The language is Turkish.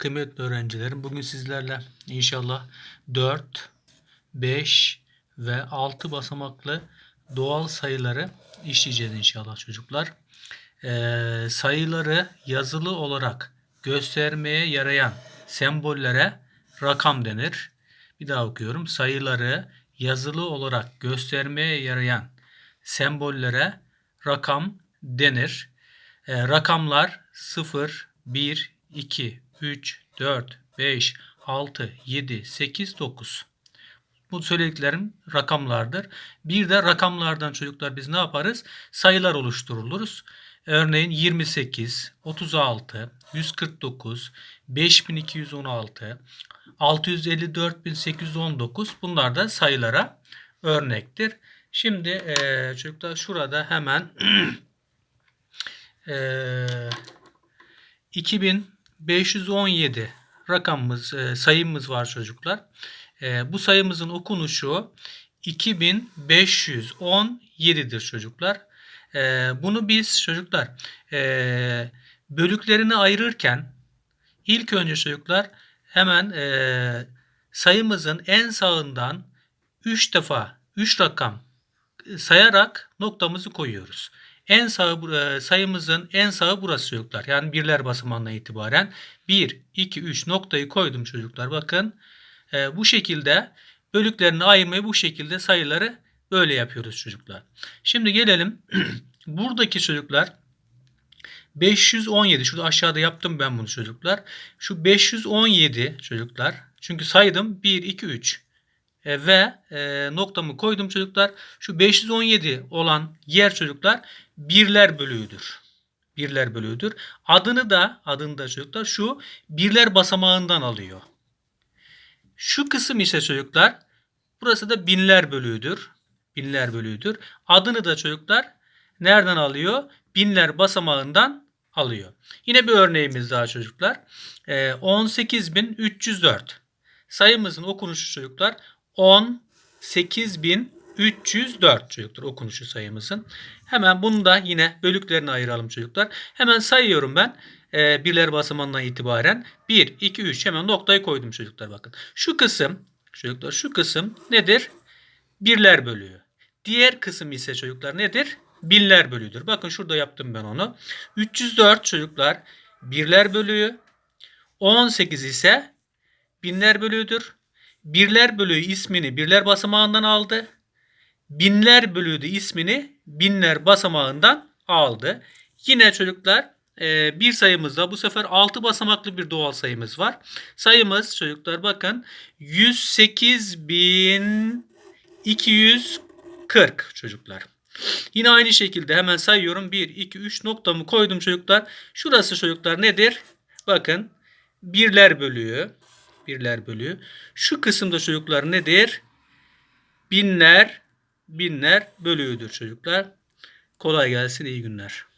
Kıymetli öğrencilerim bugün sizlerle inşallah 4, 5 ve 6 basamaklı doğal sayıları işleyeceğiz inşallah çocuklar. Ee, sayıları yazılı olarak göstermeye yarayan sembollere rakam denir. Bir daha okuyorum. Sayıları yazılı olarak göstermeye yarayan sembollere rakam denir. E, rakamlar 0, 1, 2, 3, 4, 5, 6, 7, 8, 9. Bu söylediklerim rakamlardır. Bir de rakamlardan çocuklar biz ne yaparız? Sayılar oluşturuluruz. Örneğin 28, 36, 149, 5216, 654.819 bunlar da sayılara örnektir. Şimdi e, çocuklar şurada hemen e, 2517 rakamımız e, sayımız var çocuklar. E, bu sayımızın okunuşu 2517'dir çocuklar. E, bunu biz çocuklar bölüklerini ayırırken ilk önce çocuklar hemen sayımızın en sağından 3 defa 3 rakam sayarak noktamızı koyuyoruz. En sağ e, sayımızın en sağı burası çocuklar. Yani birler basamağına itibaren 1, 2, 3 noktayı koydum çocuklar. Bakın e, bu şekilde bölüklerini ayırmayı bu şekilde sayıları böyle yapıyoruz çocuklar. Şimdi gelelim buradaki çocuklar 517 şurada aşağıda yaptım ben bunu çocuklar. Şu 517 çocuklar çünkü saydım 1, 2, 3 ve e, noktamı koydum çocuklar. Şu 517 olan yer çocuklar birler bölüğüdür. Birler bölüğüdür. Adını da adını da çocuklar şu birler basamağından alıyor. Şu kısım ise çocuklar burası da binler bölüğüdür. Binler bölüğüdür. Adını da çocuklar nereden alıyor? Binler basamağından alıyor. Yine bir örneğimiz daha çocuklar. E, 18.304 sayımızın okunuşu çocuklar 18.304 çocuklar okunuşu sayımızın. Hemen bunu da yine bölüklerine ayıralım çocuklar. Hemen sayıyorum ben. E, birler basamağından itibaren 1, 2, 3 hemen noktayı koydum çocuklar bakın. Şu kısım çocuklar şu kısım nedir? Birler bölüğü. Diğer kısım ise çocuklar nedir? Binler bölüğüdür. Bakın şurada yaptım ben onu. 304 çocuklar birler bölüğü. 18 ise binler bölüğüdür. Birler bölüğü ismini birler basamağından aldı. Binler bölüğü de ismini binler basamağından aldı. Yine çocuklar e, bir sayımızda bu sefer 6 basamaklı bir doğal sayımız var. Sayımız çocuklar bakın 108.240 çocuklar. Yine aynı şekilde hemen sayıyorum. 1, 2, 3 noktamı koydum çocuklar. Şurası çocuklar nedir? Bakın birler bölüğü. Birler bölüğü. Şu kısımda çocuklar nedir? Binler, binler bölüğüdür çocuklar. Kolay gelsin, iyi günler.